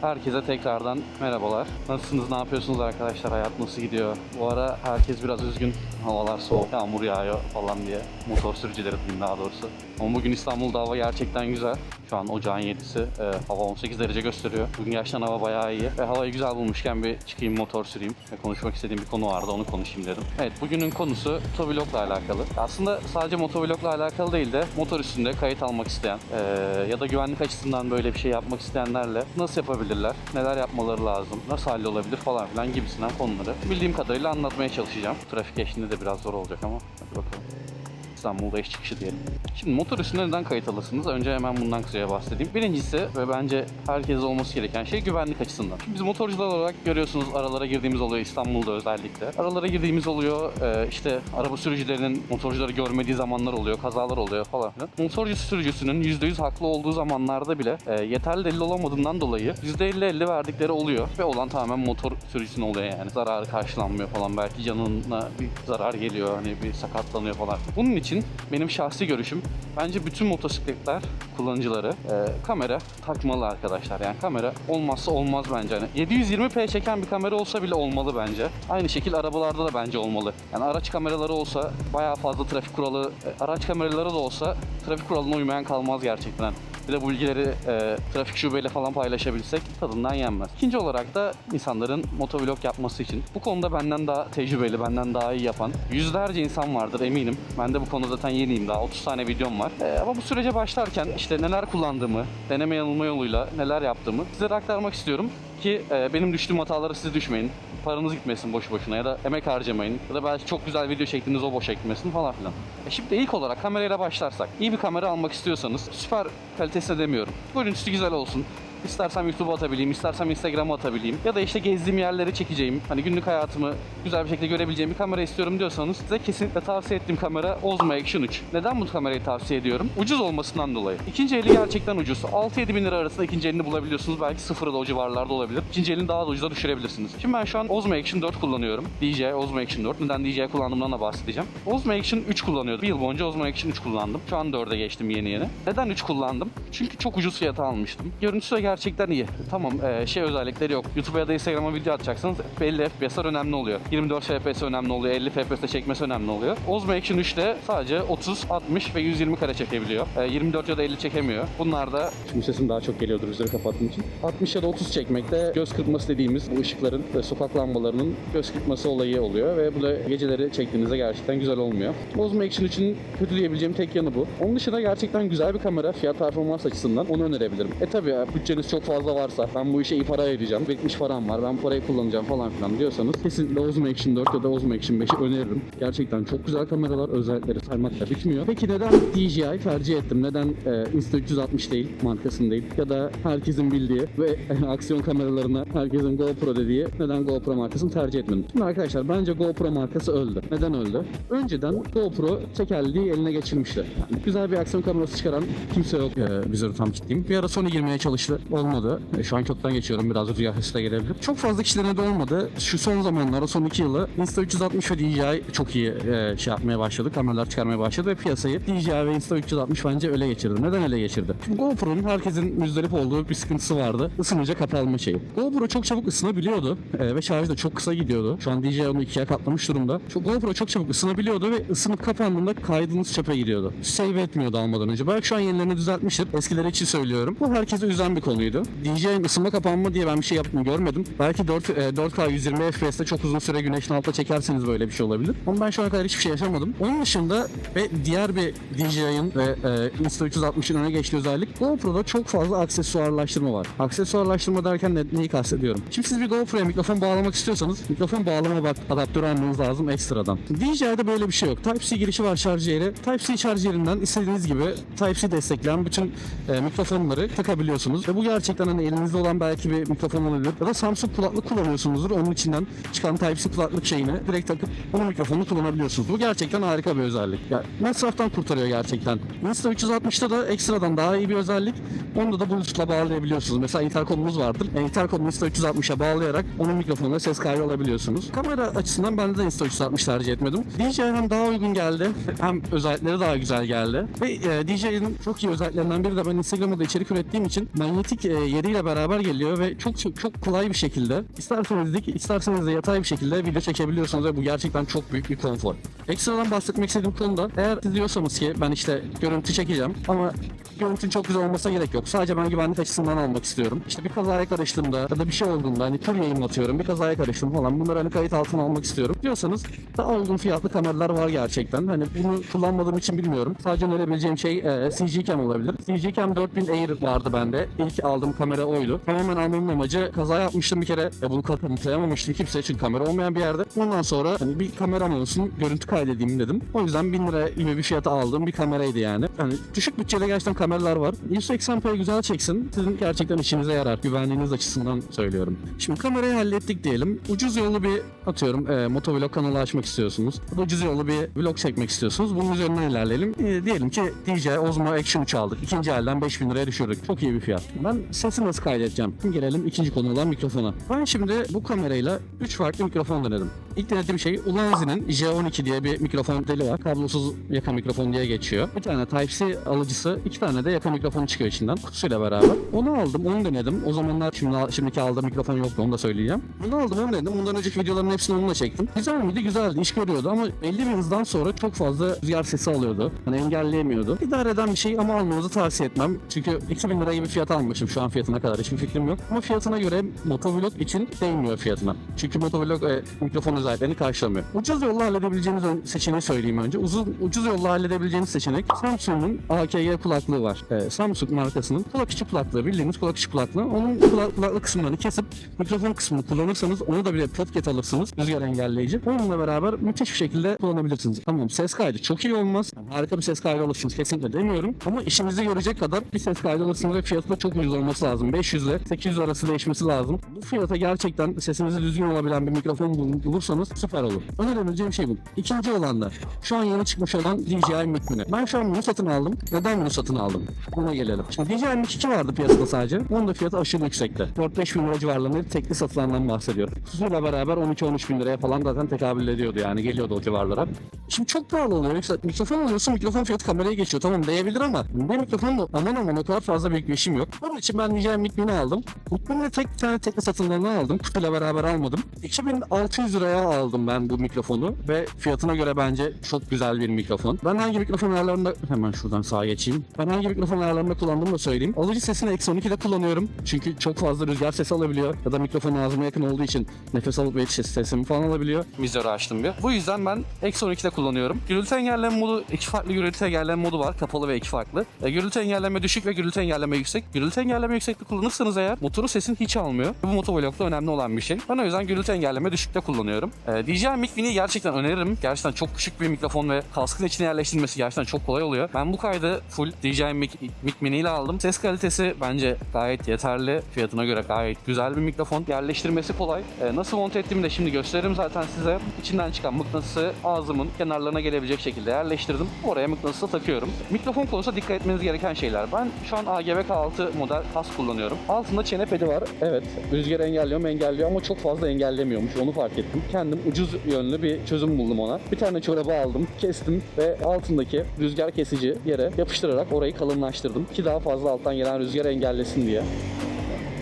Herkese tekrardan merhabalar. Nasılsınız, ne yapıyorsunuz arkadaşlar? Hayat nasıl gidiyor? Bu ara herkes biraz üzgün. Havalar soğuk, yağmur yağıyor falan diye. Motor sürücüleri daha doğrusu. Ama bugün İstanbul'da hava gerçekten güzel. Şu an ocağın 7'si. Ee, hava 18 derece gösteriyor. Bugün gerçekten hava bayağı iyi. Ve havayı güzel bulmuşken bir çıkayım motor süreyim. Ve konuşmak istediğim bir konu vardı onu konuşayım dedim. Evet bugünün konusu motovlogla alakalı. Aslında sadece motovlogla alakalı değil de motor üstünde kayıt almak isteyen ee, ya da güvenlik açısından böyle bir şey yapmak isteyenlerle nasıl yapabilirler? Neler yapmaları lazım? Nasıl hallolabilir falan filan gibisinden konuları bildiğim kadarıyla anlatmaya çalışacağım. Trafik eşliğinde de biraz zor olacak ama hadi bakalım. İstanbul'da iş çıkışı diyelim. Şimdi motor üstünde neden kayıt alırsınız? Önce hemen bundan kısaca bahsedeyim. Birincisi ve bence herkese olması gereken şey güvenlik açısından. Şimdi biz motorcular olarak görüyorsunuz aralara girdiğimiz oluyor İstanbul'da özellikle. Aralara girdiğimiz oluyor e, işte araba sürücülerinin motorcuları görmediği zamanlar oluyor, kazalar oluyor falan filan. Motorcu sürücüsünün %100 haklı olduğu zamanlarda bile e, yeterli delil olamadığından dolayı %50-50 verdikleri oluyor ve olan tamamen motor sürücüsüne oluyor yani. Zararı karşılanmıyor falan belki canına bir zarar geliyor hani bir sakatlanıyor falan. Bunun için benim şahsi görüşüm bence bütün motosikletler kullanıcıları e, kamera takmalı arkadaşlar. Yani kamera olmazsa olmaz bence. Hani 720p çeken bir kamera olsa bile olmalı bence. Aynı şekil arabalarda da bence olmalı. Yani araç kameraları olsa bayağı fazla trafik kuralı, e, araç kameraları da olsa trafik kuralına uymayan kalmaz gerçekten. Bir de bu bilgileri e, trafik şubeyle falan paylaşabilsek tadından yenmez. İkinci olarak da insanların motovlog yapması için bu konuda benden daha tecrübeli, benden daha iyi yapan yüzlerce insan vardır eminim. Ben de bu konuda zaten yeniyim daha 30 tane videom var. E, ama bu sürece başlarken işte neler kullandığımı, deneme yanılma yoluyla neler yaptığımı sizlere aktarmak istiyorum ki e, benim düştüğüm hatalara siz düşmeyin. Paranız gitmesin boşu boşuna ya da emek harcamayın ya da belki çok güzel video çektiğiniz o boşa gitmesin falan filan. E şimdi ilk olarak kamerayla başlarsak. iyi bir kamera almak istiyorsanız süper kalitesine demiyorum. Görüntüsü güzel olsun. İstersem YouTube'a atabileyim, istersem Instagram'a atabileyim ya da işte gezdiğim yerleri çekeceğim, hani günlük hayatımı güzel bir şekilde görebileceğim bir kamera istiyorum diyorsanız size kesinlikle tavsiye ettiğim kamera Osmo Action 3. Neden bu kamerayı tavsiye ediyorum? Ucuz olmasından dolayı. İkinci eli gerçekten ucuz. 6-7 bin lira arasında ikinci elini bulabiliyorsunuz. Belki sıfırı da o civarlarda olabilir. İkinci elini daha da ucuza düşürebilirsiniz. Şimdi ben şu an Osmo Action 4 kullanıyorum. DJI Osmo Action 4. Neden DJI kullandığımdan da bahsedeceğim. Osmo Action 3 kullanıyordum. Bir yıl boyunca Osmo Action 3 kullandım. Şu an 4'e geçtim yeni yeni. Neden 3 kullandım? Çünkü çok ucuz fiyata almıştım. Görüntüsü de gerçekten iyi. Tamam e, şey özellikleri yok. YouTube'a ya da Instagram'a video atacaksanız belli FPS'ler önemli oluyor. 24 FPS önemli oluyor. 50 FPS'te çekmesi önemli oluyor. Osmo Action 3'te sadece 30, 60 ve 120 kare çekebiliyor. E, 24 ya da 50 çekemiyor. Bunlar da şimdi sesim daha çok geliyordur üzeri kapattığım için. 60 ya da 30 çekmekte göz kırpması dediğimiz bu ışıkların ve sokak lambalarının göz kırpması olayı oluyor ve bu da geceleri çektiğinizde gerçekten güzel olmuyor. Osmo Action 3'ün kötü diyebileceğim tek yanı bu. Onun dışında gerçekten güzel bir kamera fiyat performans açısından onu önerebilirim. E tabi ya bütçeniz çok fazla varsa ben bu işe iyi para ayıracağım. Birikmiş param var ben parayı kullanacağım falan filan diyorsanız kesinlikle Osmo Action 4 ya da Osmo Action 5'i öneririm. Gerçekten çok güzel kameralar özellikleri saymakla bitmiyor. Peki neden DJI tercih ettim? Neden e, Insta360 değil markasını değil ya da herkesin bildiği ve aksiyon kameralarına herkesin GoPro dediği neden GoPro markasını tercih etmedim? Şimdi arkadaşlar bence GoPro markası öldü. Neden öldü? Önceden GoPro tekerleği eline geçirmişti. Yani güzel bir aksiyon kamerası çıkaran kimse yok. Ee, vizörü tam kilitleyeyim. Bir ara Sony girmeye çalıştı. Olmadı. E, şu an kökten geçiyorum. Biraz rüya hızla gelebilir. Çok fazla kişilerine de olmadı. Şu son zamanlarda son iki yılı Insta360 ve DJI çok iyi e, şey yapmaya başladı. Kameralar çıkarmaya başladı ve piyasayı DJI ve Insta360 bence ele geçirdi. Neden ele geçirdi? Şimdi GoPro'nun herkesin müzdarip olduğu bir sıkıntısı vardı. Isınınca kapalma şeyi. GoPro çok çabuk ısınabiliyordu e, ve şarj da çok kısa gidiyordu. Şu an DJI onu ikiye katlamış durumda. Şu GoPro çok çabuk ısınabiliyordu ve ısınıp kapandığında kaydınız çöpe gidiyordu. Save etmiyordu almadan önce. Belki şu an yenilerini düzeltmiştir. Eskileri için söylüyorum. Bu herkesi üzen bir konuydu. DJI'nin ısınma kapanma diye ben bir şey yaptığını görmedim. Belki 4, e, 4K 120 FPS'te çok uzun süre güneşin altında çekerseniz böyle bir şey olabilir. Ama ben şu ana kadar hiçbir şey yaşamadım. Onun dışında ve diğer bir DJI'ın ve e, Insta360'ın öne geçtiği özellik GoPro'da çok fazla aksesuarlaştırma var. Aksesuarlaştırma derken ne, neyi kastediyorum? Şimdi siz bir GoPro'ya mikrofon bağlamak istiyorsanız mikrofon bağlama bak adaptörü almanız lazım ekstradan. DJI'de böyle bir şey yok. Type-C girişi var şarj yeri. Type-C şarj yerinden istediğiniz gibi Type-C destekleyen bütün e, mikrofonları takabiliyorsunuz. Ve bu gerçekten hani elinizde olan belki bir mikrofon olabilir. Ya da Samsung kulaklık kullanıyorsunuzdur. Onun içinden çıkan Type-C kulaklık şeyini direkt takıp onun mikrofonunu kullanabiliyorsunuz. Bu gerçekten harika bir özellik. Ya, masraftan kurtarıyor gerçekten. Insta360'da da ekstradan daha iyi bir özellik. Onu da Bluetooth'la bağlayabiliyorsunuz. Mesela interkomumuz vardır. E, interkomu Insta360'a bağlayarak onun mikrofonuna ses kaydı alabiliyorsunuz. Kamera açısından ben de Insta360 tercih etmedim. DJI hem daha uygun geldi hem özellikleri daha güzel geldi. Ve e, DJI'nin çok iyi özelliklerinden biri de ben Instagram'da içerik ürettiğim için manyetik mic e, yeriyle beraber geliyor ve çok çok, çok kolay bir şekilde isterseniz dik isterseniz de yatay bir şekilde video çekebiliyorsunuz ve bu gerçekten çok büyük bir konfor. Ekstradan bahsetmek istediğim konuda eğer siz diyorsanız ki ben işte görüntü çekeceğim ama görüntünün çok güzel olmasına gerek yok. Sadece ben güvenlik açısından almak istiyorum. İşte bir kazaya karıştığımda ya da bir şey olduğunda hani tur yayınlatıyorum bir kazaya karıştım falan bunları hani kayıt altına almak istiyorum diyorsanız daha uygun fiyatlı kameralar var gerçekten. Hani bunu kullanmadığım için bilmiyorum. Sadece önerebileceğim şey e, CG Cam olabilir. CG Cam 4000 Air vardı bende. İlk aldığım kamera oydu. Tamamen almamın amacı kaza yapmıştım bir kere. E, bunu kanıtlayamamıştım kimse çünkü kamera olmayan bir yerde. Ondan sonra hani bir kameram olsun görüntü kaydedeyim dedim. O yüzden 1000 lira gibi bir fiyata aldığım bir kameraydı yani. Hani düşük bütçede gerçekten kameralar var. 180p güzel çeksin. Sizin gerçekten işinize yarar. Güvenliğiniz açısından söylüyorum. Şimdi kamerayı hallettik diyelim. Ucuz yolu bir atıyorum e, motovlog kanalı açmak istiyorsunuz. Ya ucuz yolu bir vlog çekmek istiyorsunuz. Bunun üzerinden ilerleyelim. E, diyelim ki DJI Osmo Action 3 aldık. İkinci elden 5000 liraya düşürdük. Çok iyi bir fiyat. Ben sesi nasıl kaydedeceğim? Gelelim ikinci konu olan mikrofona. Ben şimdi bu kamerayla 3 farklı mikrofon denedim. İlk denediğim şey Ulanzi'nin J12 diye bir mikrofon modeli var. Kablosuz yaka mikrofon diye geçiyor. Bir tane Type-C alıcısı, iki tane de yaka mikrofonu çıkıyor içinden kutusuyla beraber. Onu aldım, onu denedim. O zamanlar şimdi şimdiki aldığım mikrofon yoktu, onu da söyleyeceğim. Onu aldım, onu denedim. Bundan önceki videoların hepsini onunla çektim. Güzel miydi? Güzeldi, iş görüyordu ama belli bir hızdan sonra çok fazla rüzgar sesi alıyordu. Hani engelleyemiyordu. İdare eden bir şey ama almanızı tavsiye etmem. Çünkü 2000 lira gibi fiyat almışım şu an fiyatına kadar. Hiçbir fikrim yok. Ama fiyatına göre motovlog için değmiyor fiyatına. Çünkü motovlog e, mikrofon özelliklerini karşılamıyor. Ucuz yolla halledebileceğiniz seçeneği söyleyeyim önce. Uzun, ucuz yolla halledebileceğiniz seçenek Samsung'un AKG kulaklığı var. E, Samsung markasının kulak içi kulaklığı. Bildiğiniz kulak içi kulaklığı. Onun kulak, kulaklık kısımlarını kesip mikrofon kısmını kullanırsanız onu da bile podcast alırsınız. Rüzgar engelleyici. Onunla beraber müthiş bir şekilde kullanabilirsiniz. Tamam ses kaydı çok iyi olmaz. Yani harika bir ses kaydı alırsınız kesinlikle demiyorum. Ama işinizi görecek kadar bir ses kaydı alırsınız ve fiyatı da çok ucuz olması lazım. 500 ile 800 arası değişmesi lazım. Bu fiyata gerçekten sesinizi düzgün olabilen bir mikrofon bul- bulursanız süper olur. Önerebileceğim şey bu. İkinci olan da şu an yeni çıkmış olan DJI Mic Mini. Ben şu an bunu satın aldım. Neden bunu satın aldım? Buna gelelim. Şimdi DJI Mic 2 vardı piyasada sadece. Onun da fiyatı aşırı yüksekti. 4-5 bin lira civarlarında bir tekli satılandan bahsediyorum. Kutusuyla beraber 12-13 bin liraya falan zaten tekabül ediyordu yani geliyordu o civarlara. Şimdi çok pahalı oluyor. Yoksa mikrofon alıyorsun mikrofon fiyatı kameraya geçiyor. Tamam değebilir ama bir mikrofonla aman aman o kadar fazla büyük bir işim yok. Onun için ben DJI Mic Mini aldım. Mic Mini'de tek bir tane tekli satılığından aldım. Kutuyla beraber almadım. 2600 liraya aldım ben bu mikrofonu ve fiyatına göre bence çok güzel bir mikrofon. Ben hangi mikrofon ayarlarında hemen şuradan sağa geçeyim. Ben hangi mikrofon ayarlarında kullandığımı da söyleyeyim. Alıcı sesini eksi 12'de kullanıyorum. Çünkü çok fazla rüzgar sesi alabiliyor. Ya da mikrofon ağzıma yakın olduğu için nefes alıp veriş sesimi falan alabiliyor. Vizörü açtım bir. Bu yüzden ben eksi 12'de kullanıyorum. Gürültü engelleme modu, iki farklı gürültü engelleme modu var. Kapalı ve iki farklı. E, gürültü engelleme düşük ve gürültü engelleme yüksek. Gürültü engelleme yüksekte kullanırsanız eğer motorun sesini hiç almıyor. Bu motovlogda önemli olan bir şey. Ben o yüzden gürültü engelleme düşükte kullanıyorum. E, DJI Mic Mini'yi gerçekten öneririm. Gerçekten çok küçük bir mikrofon ve kaskın içine yerleştirilmesi gerçekten çok kolay oluyor. Ben bu kaydı full DJI Mic, Mic Mini ile aldım. Ses kalitesi bence gayet yeterli. Fiyatına göre gayet güzel bir mikrofon. Yerleştirmesi kolay. E, nasıl monte ettiğimi de şimdi gösteririm zaten size. İçinden çıkan mıknatısı ağzımın kenarlarına gelebilecek şekilde yerleştirdim. Oraya mıknatısı takıyorum. Mikrofon konusunda dikkat etmeniz gereken şeyler. Ben şu an AGV K6 model kask kullanıyorum. Altında çene pedi var. Evet. Rüzgar engelliyor mu engelliyor ama çok fazla engellemiyormuş. Onu fark ettim. Kendim ucuz yönlü bir çözüm buldum ona. Bir tane çorabı aldım, kestim ve altındaki rüzgar kesici yere yapıştırarak orayı kalınlaştırdım. Ki daha fazla alttan gelen rüzgar engellesin diye.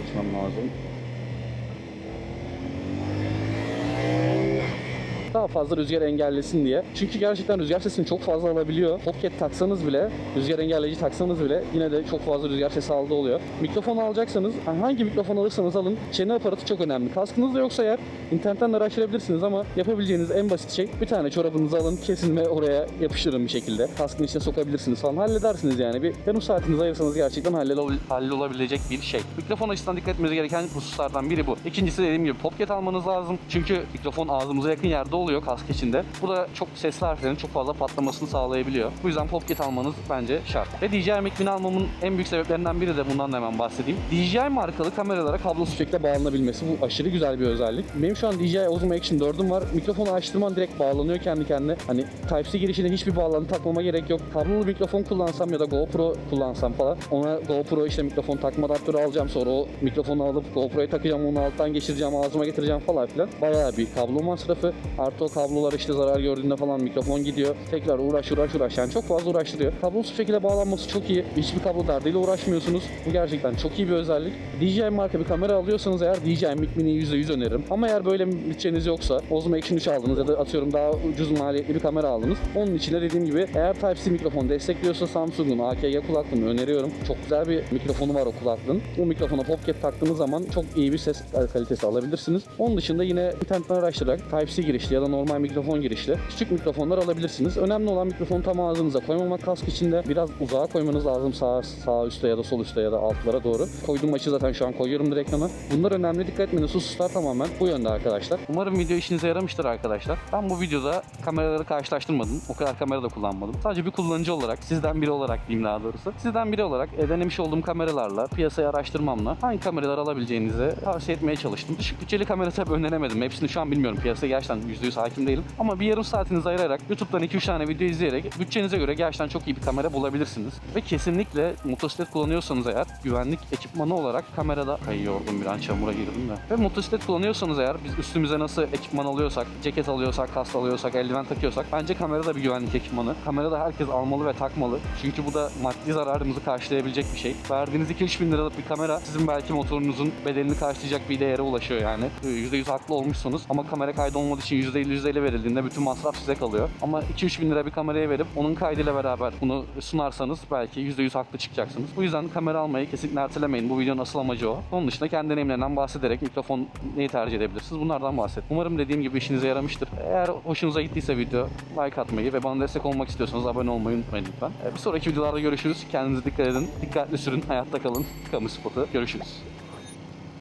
Geçmem lazım. Daha fazla rüzgar engellesin diye. Çünkü gerçekten rüzgar sesini çok fazla alabiliyor. Popket taksanız bile, rüzgar engelleyici taksanız bile yine de çok fazla rüzgar sesi aldığı oluyor. Mikrofon alacaksanız, hangi mikrofon alırsanız alın, çene aparatı çok önemli. Kaskınız da yoksa eğer internetten araştırabilirsiniz ama yapabileceğiniz en basit şey bir tane çorabınızı alın, kesin oraya yapıştırın bir şekilde. Kaskın içine sokabilirsiniz falan. Halledersiniz yani. Bir yarım saatinizi ayırsanız gerçekten hallolabil- hallolabilecek bir şey. Mikrofon açısından dikkat etmeniz gereken hususlardan biri bu. İkincisi dediğim gibi popket almanız lazım. Çünkü mikrofon ağzımıza yakın yerde oluyor kask içinde. Bu da çok sesli harflerin çok fazla patlamasını sağlayabiliyor. Bu yüzden popket almanız bence şart. Ve DJI Mic Mini almamın en büyük sebeplerinden biri de bundan da hemen bahsedeyim. DJI markalı kameralara kablosuz şekilde bağlanabilmesi. Bu aşırı güzel bir özellik. Benim şu an DJI Osmo Action 4'üm var. Mikrofonu açtığım an direkt bağlanıyor kendi kendine. Hani Type-C girişine hiçbir bağlantı takmama gerek yok. Kablolu mikrofon kullansam ya da GoPro kullansam falan. Ona GoPro işte mikrofon takma adaptörü alacağım sonra o mikrofonu alıp GoPro'ya takacağım onu alttan geçireceğim ağzıma getireceğim falan filan. Bayağı bir kablo masrafı. Artı adaptör kablolar işte zarar gördüğünde falan mikrofon gidiyor. Tekrar uğraş uğraş uğraş yani çok fazla uğraştırıyor. Kablosuz şekilde bağlanması çok iyi. Hiçbir kablo derdiyle uğraşmıyorsunuz. Bu gerçekten çok iyi bir özellik. DJI marka bir kamera alıyorsanız eğer DJI Mic Mini'yi %100 öneririm. Ama eğer böyle bütçeniz yoksa Osmo Action 3 aldınız ya da atıyorum daha ucuz maliyetli bir kamera aldınız. Onun için de dediğim gibi eğer Type-C mikrofon destekliyorsa Samsung'un AKG kulaklığını öneriyorum. Çok güzel bir mikrofonu var o kulaklığın. Bu mikrofona Popcat taktığınız zaman çok iyi bir ses kalitesi alabilirsiniz. Onun dışında yine internetten araştırarak Type-C girişli ya da normal mikrofon girişli küçük mikrofonlar alabilirsiniz. Önemli olan mikrofonu tam ağzınıza koymamak kask içinde biraz uzağa koymanız lazım sağ, sağ üstte ya da sol üstte ya da altlara doğru. Koyduğum açı zaten şu an koyuyorum direkt ekrana. Bunlar önemli. Dikkat etmeniz hususlar tamamen bu yönde arkadaşlar. Umarım video işinize yaramıştır arkadaşlar. Ben bu videoda kameraları karşılaştırmadım. O kadar kamera da kullanmadım. Sadece bir kullanıcı olarak, sizden biri olarak diyeyim daha doğrusu. Sizden biri olarak e, denemiş olduğum kameralarla, piyasayı araştırmamla hangi kameraları alabileceğinizi tavsiye etmeye çalıştım. Düşük bütçeli kamera tabii öneremedim. Hepsini şu an bilmiyorum. Piyasaya gerçekten %100 hakim değilim. Ama bir yarım saatinizi ayırarak YouTube'dan 2-3 tane video izleyerek bütçenize göre gerçekten çok iyi bir kamera bulabilirsiniz. Ve kesinlikle motosiklet kullanıyorsanız eğer güvenlik ekipmanı olarak kamerada kayıyordum bir an çamura girdim de. Ve motosiklet kullanıyorsanız eğer biz üstümüze nasıl ekipman alıyorsak, ceket alıyorsak, kask alıyorsak, eldiven takıyorsak bence kamera da bir güvenlik ekipmanı. Kamera da herkes almalı ve takmalı. Çünkü bu da maddi zararımızı karşılayabilecek bir şey. Verdiğiniz 2-3 bin liralık bir kamera sizin belki motorunuzun bedelini karşılayacak bir değere ulaşıyor yani. %100 haklı olmuşsunuz ama kamera kaydı olmadığı için %50 %50 verildiğinde bütün masraf size kalıyor. Ama 2-3 bin lira bir kameraya verip onun kaydıyla beraber bunu sunarsanız belki %100 haklı çıkacaksınız. Bu yüzden kamera almayı kesinlikle ertelemeyin. Bu videonun asıl amacı o. Onun dışında kendi deneyimlerinden bahsederek mikrofon neyi tercih edebilirsiniz bunlardan bahset. Umarım dediğim gibi işinize yaramıştır. Eğer hoşunuza gittiyse video like atmayı ve bana destek olmak istiyorsanız abone olmayı unutmayın lütfen. Ee, Bir sonraki videolarda görüşürüz. Kendinize dikkat edin. Dikkatli sürün. Hayatta kalın. Kamu spotu. Görüşürüz.